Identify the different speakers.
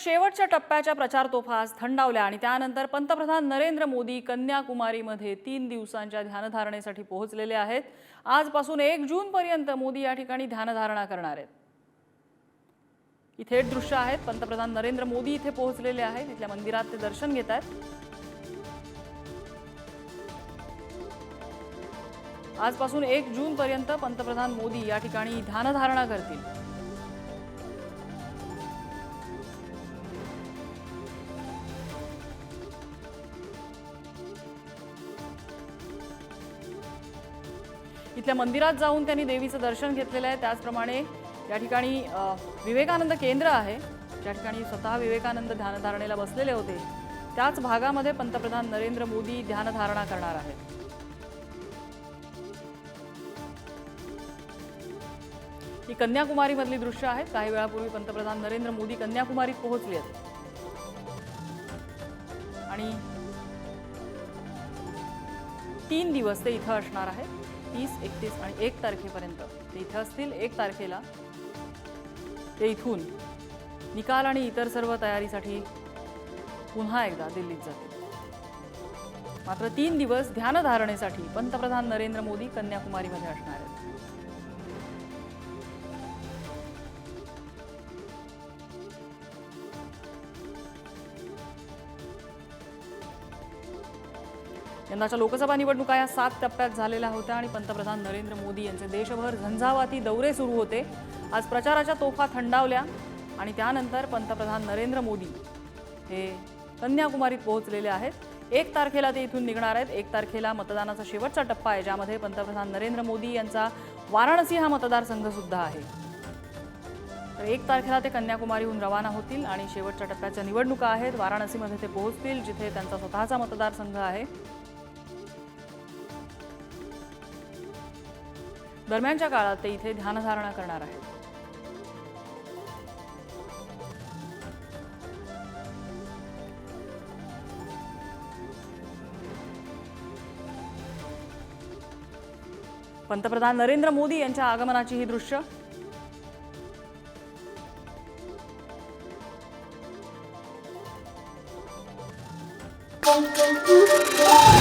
Speaker 1: शेवटच्या टप्प्याच्या प्रचार तोफास थंडावल्या आणि त्यानंतर पंतप्रधान नरेंद्र मोदी कन्याकुमारीमध्ये तीन दिवसांच्या ध्यानधारणेसाठी पोहोचलेले आहेत. आजपासून एक जून पर्यंत मोदी या ठिकाणी ध्यानधारणा करणार आहेत. इथे दृश्य आहेत पंतप्रधान नरेंद्र मोदी इथे पोहोचलेले आहेत. इथल्या मंदिरात ते दर्शन घेत आहेत. आजपासून एक जून पर्यंत पंतप्रधान मोदी या ठिकाणी ध्यानधारणा करतील. इथल्या मंदिरात जाऊन त्यांनी देवीचं दर्शन घेतलेलं आहे. त्याचप्रमाणे या ठिकाणी विवेकानंद केंद्र आहे. ज्या ठिकाणी स्वतः विवेकानंद ध्यानधारणेला बसलेले होते. त्याच भागामध्ये पंतप्रधान नरेंद्र मोदी ध्यानधारणा करणार आहेत. ही कन्याकुमारीमधली दृश्य आहेत काही वेळापूर्वी पंतप्रधान नरेंद्र मोदी कन्याकुमारीत पोहोचले आहेत आणि तीन दिवस ते इथं असणार आहेत. तीस एकतीस आणि एक तारखेपर्यंत. ते इथं असतील एक तारखेला. ते इथून. निकाल आणि इतर सर्व तयारीसाठी पुन्हा एकदा दिल्लीत जातील. मात्र तीन दिवस ध्यानधारणेसाठी पंतप्रधान नरेंद्र मोदी कन्याकुमारीमध्ये असणार आहेत. यंदाच्या लोकसभा निवडणुका या सात टप्प्यात झालेल्या होत्या आणि पंतप्रधान नरेंद्र मोदी यांचे देशभर झंझावाती दौरे सुरू होते. आज प्रचाराच्या तोफा थंडावल्या आणि त्यानंतर पंतप्रधान नरेंद्र मोदी हे कन्याकुमारीत पोहोचलेले आहेत. एक तारखेला ते इथून निघणार आहेत. एक तारखेला मतदानाचा शेवटचा टप्पा आहे ज्यामध्ये पंतप्रधान नरेंद्र मोदी यांचा वाराणसी हा मतदारसंघ सुद्धा आहे. तर एक तारखेला ते कन्याकुमारीहून रवाना होतील आणि शेवटच्या टप्प्याच्या निवडणुका आहेत. वाराणसीमध्ये ते पोहोचतील जिथे त्यांचा स्वतःचा मतदारसंघ आहे. दरम्यानच्या काळात ते इथे ध्यानधारणा करणार आहेत पंतप्रधान नरेंद्र मोदी यांच्या आगमनाची ही दृश्य
Speaker 2: Thank you.